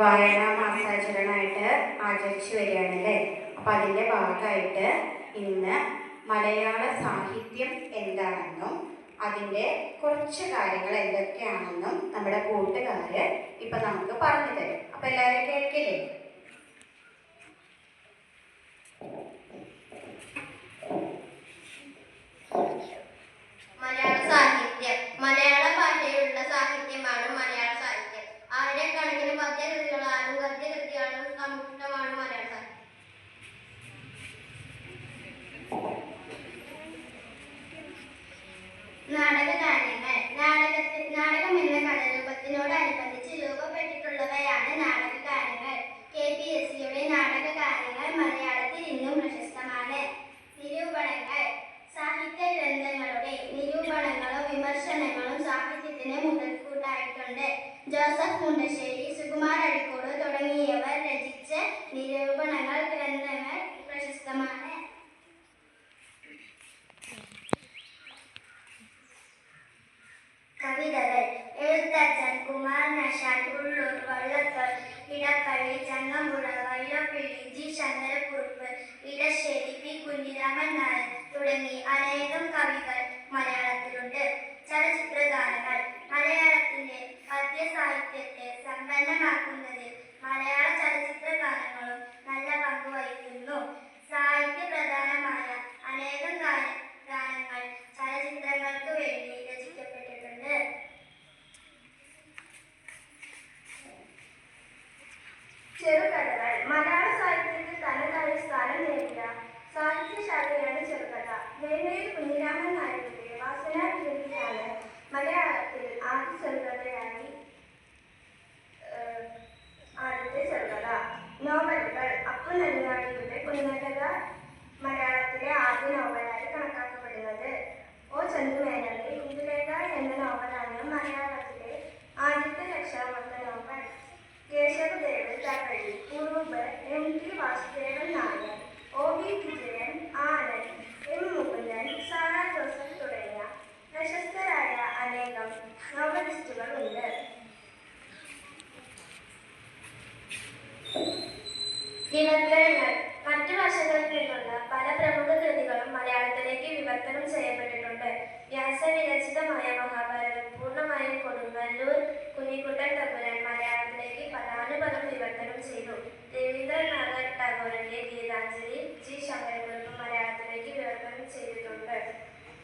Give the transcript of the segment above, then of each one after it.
വായനാ മാസാചരണമായിട്ട് ആചരിച്ചു വരികയാണ് അല്ലേ അപ്പം അതിന്റെ ഭാഗമായിട്ട് ഇന്ന് മലയാള സാഹിത്യം എന്താണെന്നും അതിന്റെ കുറച്ച് കാര്യങ്ങൾ എന്തൊക്കെയാണെന്നും നമ്മുടെ കൂട്ടുകാര് ഇപ്പം നമുക്ക് പറഞ്ഞു തരും. അപ്പം എല്ലാവരും കേൾക്കില്ലേ മലയാള സാഹിത്യം മലയാള ഭാഷയിലുള്ള സാഹിത്യമാണ് മലയാള സാഹിത്യം ആയിരക്കണക്കിന് പദ്യകൃതികളാലും ഗദ്യകൃതികളും സമ്പുഷ്ടമാണ് മലയാള സാഹിത്യം നാടകഗാനങ്ങൾ നാടകത്തിൽ നാടകം എന്ന കലാരൂപത്തിനോടനുബന്ധിച്ച് രൂപപ്പെട്ടിട്ടുള്ളവയാണ് നാടകഗാനങ്ങൾ കെ പി എസ് സിയുടെ നാടകഗാനങ്ങൾ മലയാളത്തിൽ ഇന്നും പ്രശസ്തമാണ് നിരൂപണങ്ങൾ സാഹിത്യ ഗ്രന്ഥങ്ങളുടെ നിരൂപണങ്ങളും വിമർശനങ്ങളും സാഹിത്യത്തിന് മുതൽക്കൂട്ടായിട്ടുണ്ട്. ജോസഫ് മുണ്ടശ്ശേരി സുകുമാർ അഴിക്കോട് തുടങ്ങിയവർ രചിച്ച നിരൂപണങ്ങൾ ഗ്രന്ഥങ്ങൾ പ്രശസ്തമാണ്. കവിതകൾ എഴുത്തച്ഛൻ കുമാരനാശാൻ ഉള്ളൂർ വള്ളത്തോൾ ഇടപ്പള്ളി ചങ്ങമ്പുഴ വൈലപ്പിള്ളി ജി. ശങ്കരക്കുറുപ്പ് ഇടശ്ശേരി പി. കുഞ്ഞിരാമൻ നായർ തുടങ്ങി അനേകം കവികൾ മലയാളത്തിലുണ്ട്. ചലച്ചിത്രഗാനങ്ങൾ മലയാളത്തിന്റെ പദ്യ സാഹിത്യത്തെ സമ്പന്നമാക്കുന്നതിൽ മലയാള ചലച്ചിത്ര ഗാനങ്ങളും നല്ല പങ്ക് വഹിക്കുന്നു സാഹിത്യ പ്രധാനമായ അനേകം ഗാന- ഗാനങ്ങൾ ചലച്ചിത്രങ്ങൾക്ക് വേണ്ടി രചിക്കപ്പെട്ടിട്ടുണ്ട്. ചെറുകഥകൾ മലയാള സാഹിത്യത്തിൽ തനതായ സ്ഥാനം നേടിയ സാഹിത്യശാഖയാണ് ചെറുകഥ. വേണയിൽ കുഞ്ഞിരാമൻ നായരുടെ വാസനാകൃതിയാണ് മലയാളത്തിൽ ആദ്യ ചെറുകഥയായി ആദ്യത്തെ ചെറുകഥ. നോവലുകൾ അപ്പു നെടുങ്ങാടിയുടെ കുഞ്ഞകഥ മലയാളത്തിലെ ആദ്യ നോവലായി കണക്കാക്കപ്പെടുന്നത്. ഒ ചന്തുമേനോന്റെ ഇന്ദുലേഖ എന്ന നോവലാണ് മലയാളത്തിലെ ഉണ്ട് ദിനഗ്രഹങ്ങൾ മറ്റു ഭാഷകളിൽ നിന്നുള്ള പല പ്രമുഖ കൃതികളും മലയാളത്തിലേക്ക് വിവർത്തനം ചെയ്യപ്പെട്ടിട്ടുണ്ട്. വ്യാസവിരചിതമായ മഹാഭാരതം പൂർണമായും കൊടുങ്ങല്ലൂർ കുഞ്ഞിക്കുട്ടൻ തമ്പുരാൻ മലയാളത്തിലേക്ക് പദാനുപദം വിവർത്തനം ചെയ്തു. രവീന്ദ്രനാഥ ടാഗോറിന്റെ ഗീതാഞ്ജലി ജി. ശങ്കരകുറുപ്പ് മലയാളത്തിലേക്ക് വിവർത്തനം ചെയ്തിട്ടുണ്ട്.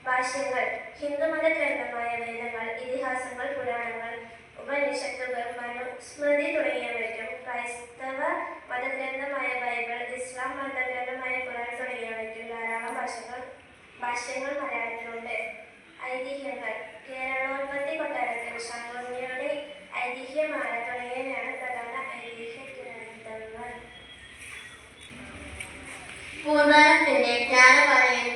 ഭാഷ്യങ്ങൾ. ഹിന്ദുമത ഗ്രന്ഥമായ വേദങ്ങൾ ഇതിഹാസങ്ങൾ പുരാണങ്ങൾ ഉപനിഷത്തുകൾ മനുസ്മൃതി തുടങ്ങിയവയ്ക്കും ക്രൈസ്തവ മതഗ്രന്ഥമായ ബൈബിൾ ഇസ്ലാം മതഗ്രന്ഥമായ ഖുറാൻ തുടങ്ങിയവയ്ക്കും ധാരാളം ഭാഷകൾ ഭാഷ്യങ്ങൾ മലയാളത്തിലുണ്ട്. ഐതിഹ്യങ്ങൾ കേരളോത്പത്തി കൊട്ടാരത്തിൽ ശങ്കുണ്ണിയുടെ ഐതിഹ്യമാല തുടങ്ങിയവയാണ് പ്രധാന ഐതിഹ്യ ഗ്രന്ഥങ്ങൾ. പൂന്താനത്തിന്റെ ജ്ഞാനപറയും